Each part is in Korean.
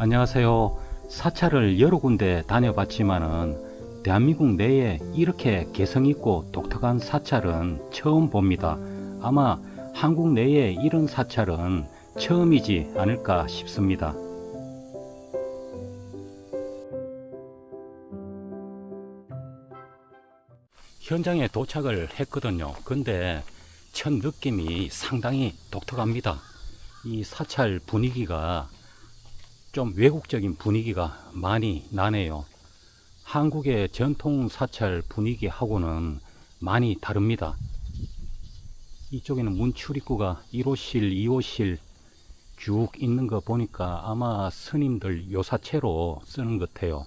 안녕하세요. 사찰을 여러 군데 다녀봤지만은 대한민국 내에 이렇게 개성있고 독특한 사찰은 처음 봅니다. 아마 한국 내에 이런 사찰은 처음이지 않을까 싶습니다. 현장에 도착을 했거든요. 근데 첫 느낌이 상당히 독특합니다. 이 사찰 분위기가 좀 외국적인 분위기가 많이 나네요. 한국의 전통 사찰 분위기하고는 많이 다릅니다. 이쪽에는 문 출입구가 1호실, 2호실 쭉 있는 거 보니까 아마 스님들 요사체로 쓰는 것 같아요.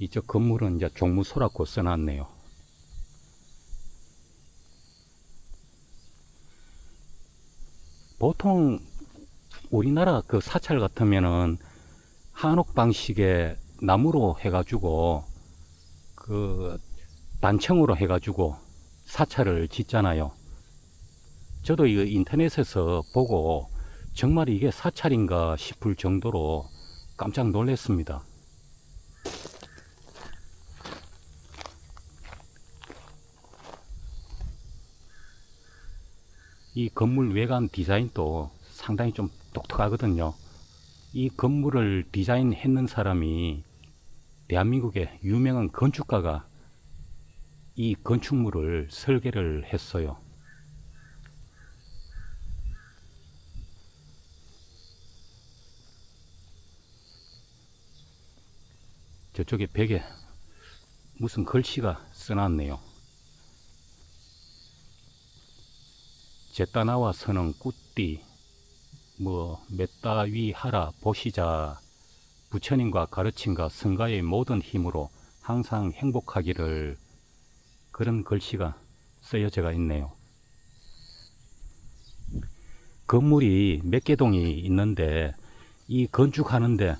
이쪽 건물은 이제 종무소라고 써놨네요. 보통 우리나라 그 사찰 같으면은 한옥 방식의 나무로 해가지고 그 단청으로 해가지고 사찰을 짓잖아요. 저도 이거 인터넷에서 보고 정말 이게 사찰인가 싶을 정도로 깜짝 놀랐습니다. 이 건물 외관 디자인도 상당히 좀 독특하거든요. 이 건물을 디자인했는 사람이 대한민국의 유명한 건축가가 이 건축물을 설계를 했어요. 저쪽에 벽에 무슨 글씨가 써놨네요. 제따나와 서는 꾸띠 뭐 메따위 하라 보시자 부처님과 가르침과 성가의 모든 힘으로 항상 행복하기를 그런 글씨가 쓰여져 있네요. 건물이 몇 개 동이 있는데 이 건축하는데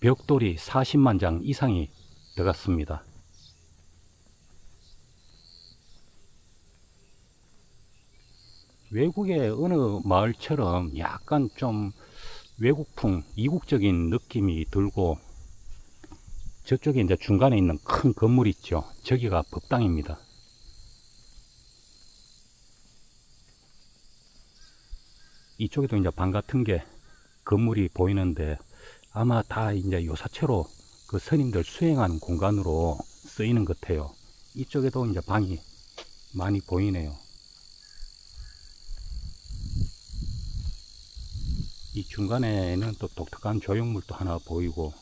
벽돌이 40만 장 이상이 들어갔습니다. 외국의 어느 마을처럼 약간 좀 외국풍, 이국적인 느낌이 들고 저쪽에 이제 중간에 있는 큰 건물 있죠. 저기가 법당입니다. 이쪽에도 이제 방 같은 게 건물이 보이는데 아마 다 이제 요사체로 그 스님들 수행하는 공간으로 쓰이는 것 같아요. 이쪽에도 이제 방이 많이 보이네요. 이 중간에는 또 독특한 조형물도 하나 보이고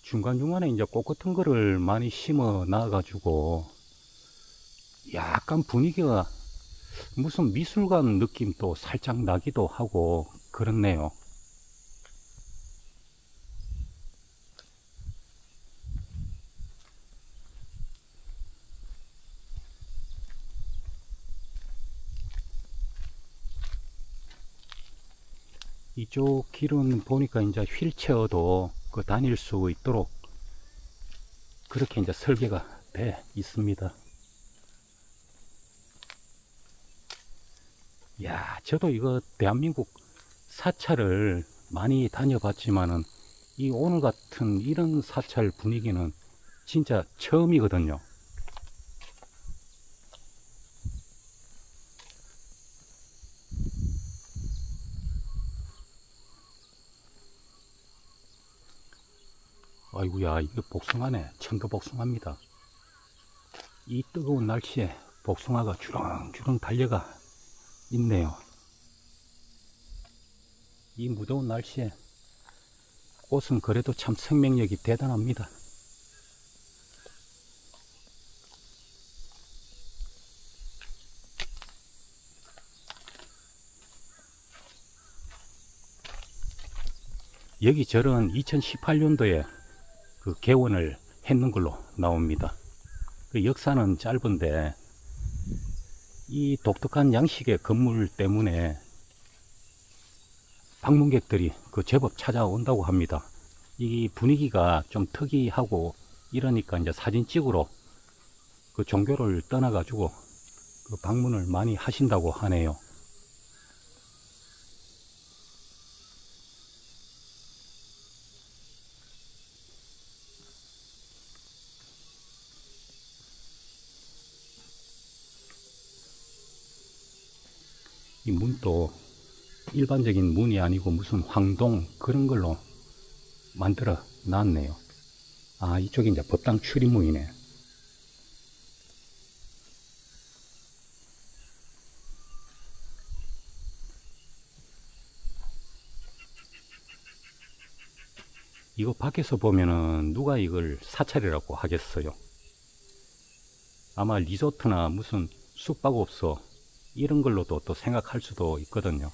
중간중간에 이제 꽃 같은 거를 많이 심어 놔 가지고 약간 분위기가 무슨 미술관 느낌도 살짝 나기도 하고 그렇네요. 이쪽 길은 보니까 이제 휠체어도 그 다닐 수 있도록 그렇게 이제 설계가 돼 있습니다. 야, 저도 이거 대한민국 사찰을 많이 다녀봤지만은 이 오늘 같은 이런 사찰 분위기는 진짜 처음이거든요. 아이고야, 이거 복숭아네. 천도 복숭아입니다. 이 뜨거운 날씨에 복숭아가 주렁주렁 달려가 있네요. 이 무더운 날씨에 꽃은 그래도 참 생명력이 대단합니다. 여기 절은 2018년도에 그 개원을 했는 걸로 나옵니다. 그 역사는 짧은데 이 독특한 양식의 건물 때문에 방문객들이 그 제법 찾아온다고 합니다. 이 분위기가 좀 특이하고 이러니까 이제 사진 찍으러 그 종교를 떠나가지고 그 방문을 많이 하신다고 하네요. 이 문도 일반적인 문이 아니고 무슨 황동 그런 걸로 만들어 놨네요. 아, 이쪽이 이제 법당 출입문이네. 이거 밖에서 보면은 누가 이걸 사찰이라고 하겠어요. 아마 리조트나 무슨 숙박업소 이런 걸로도 또 생각할 수도 있거든요.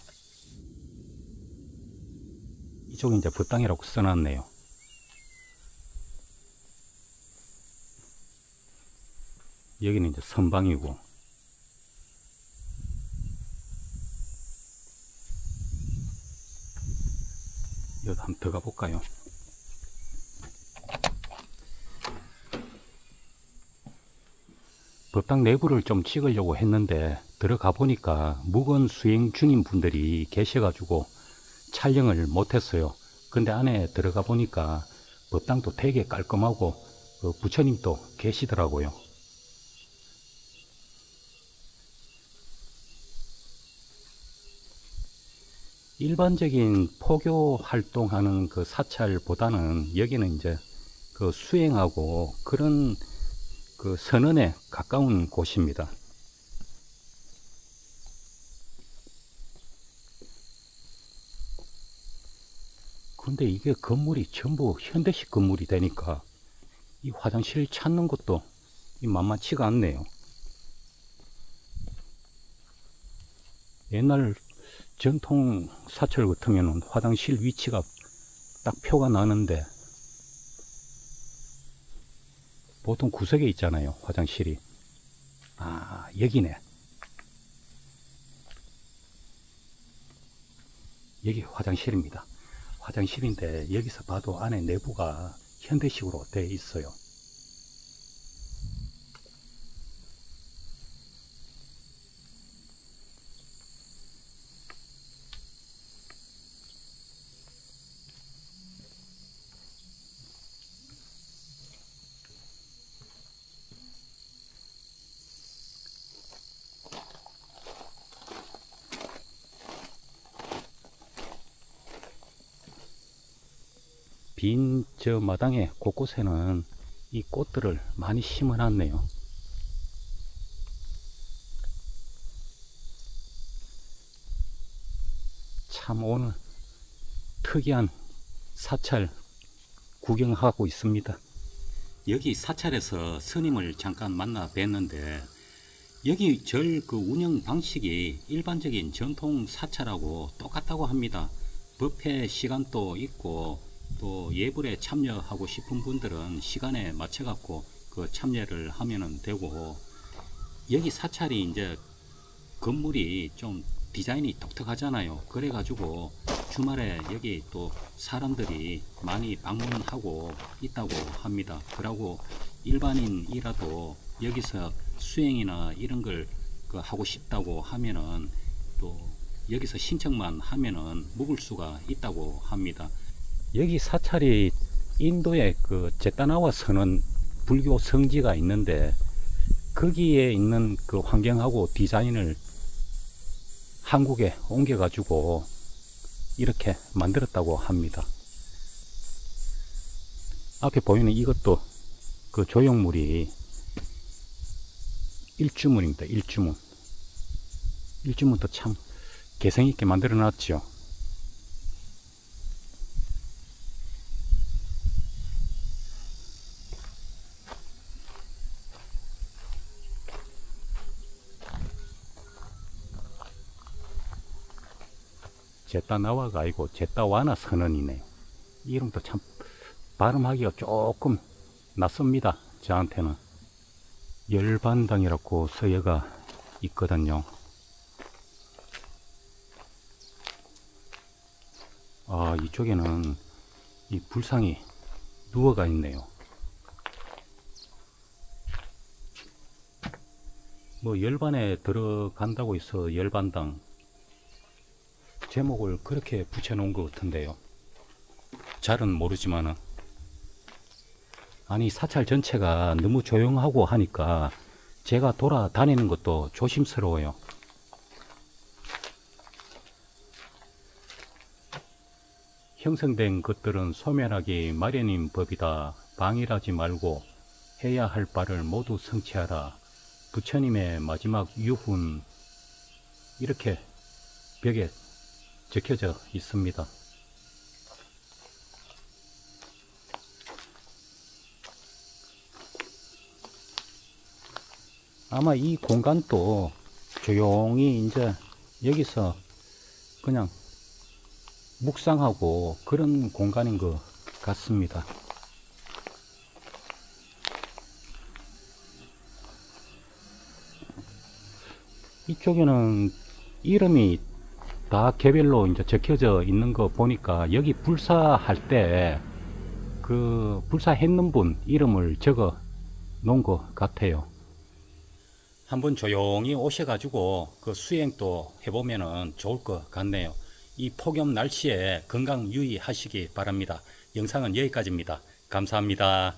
이쪽이 이제 법당이라고 써놨네요. 여기는 이제 선방이고 여기 한번 들어가 볼까요? 법당 내부를 좀 찍으려고 했는데 들어가 보니까 무건 수행 중인 분들이 계셔가지고 촬영을 못했어요. 근데 안에 들어가 보니까 법당도 되게 깔끔하고 그 부처님도 계시더라고요. 일반적인 포교 활동하는 그 사찰보다는 여기는 이제 그 수행하고 그런 그 선언에 가까운 곳입니다. 근데 이게 건물이 전부 현대식 건물이 되니까 이 화장실 찾는 것도 이 만만치가 않네요. 옛날 전통 사찰 같으면 화장실 위치가 딱 표가 나는데 보통 구석에 있잖아요 화장실이. 아 여기네. 여기 화장실입니다. 화장실인데 여기서 봐도 안에 내부가 현대식으로 되어 있어요 빈 저 마당에 곳곳에는 이 꽃들을 많이 심어 놨네요. 참 오늘 특이한 사찰 구경하고 있습니다. 여기 사찰에서 스님을 잠깐 만나 뵀는데 여기 절 그 운영 방식이 일반적인 전통 사찰하고 똑같다고 합니다. 법회 시간도 있고 또 예불에 참여하고 싶은 분들은 시간에 맞춰 갖고 그 참여를 하면은 되고 여기 사찰이 이제 건물이 좀 디자인이 독특하잖아요. 그래 가지고 주말에 여기 또 사람들이 많이 방문하고 있다고 합니다. 그러고 일반인이라도 여기서 수행이나 이런 걸그 하고 싶다고 하면은 또 여기서 신청만 하면은 묵을 수가 있다고 합니다. 여기 사찰이 인도의 그 제타나와 선언 불교 성지가 있는데 거기에 있는 그 환경하고 디자인을 한국에 옮겨 가지고 이렇게 만들었다고 합니다. 앞에 보이는 이것도 그 조형물이 일주문입니다. 일주문. 일주문도 참 개성 있게 만들어 놨죠. 제따 나와가 아니고 제따 와나 선언이네요. 이름도 참 발음하기가 조금 낯섭니다. 저한테는. 열반당이라고 서예가 있거든요. 아, 이쪽에는 이 불상이 누워가 있네요. 뭐 열반에 들어간다고 해서 열반당 제목을 그렇게 붙여놓은 것 같은데요. 잘은 모르지만은 아니 사찰 전체가 너무 조용하고 하니까 제가 돌아다니는 것도 조심스러워요. 형성된 것들은 소멸하기 마련인 법이다. 방일하지 말고 해야 할 바를 모두 성취하라. 부처님의 마지막 유훈 이렇게 벽에 적혀져 있습니다. 아마 이 공간도 조용히 이제 여기서 그냥 묵상하고 그런 공간인 것 같습니다. 이쪽에는 이름이 다 개별로 이제 적혀져 있는 거 보니까 여기 불사할 때 그 불사했는 분 이름을 적어 놓은 것 같아요. 한번 조용히 오셔가지고 그 수행도 해보면은 좋을 것 같네요. 이 폭염 날씨에 건강 유의하시기 바랍니다. 영상은 여기까지입니다. 감사합니다.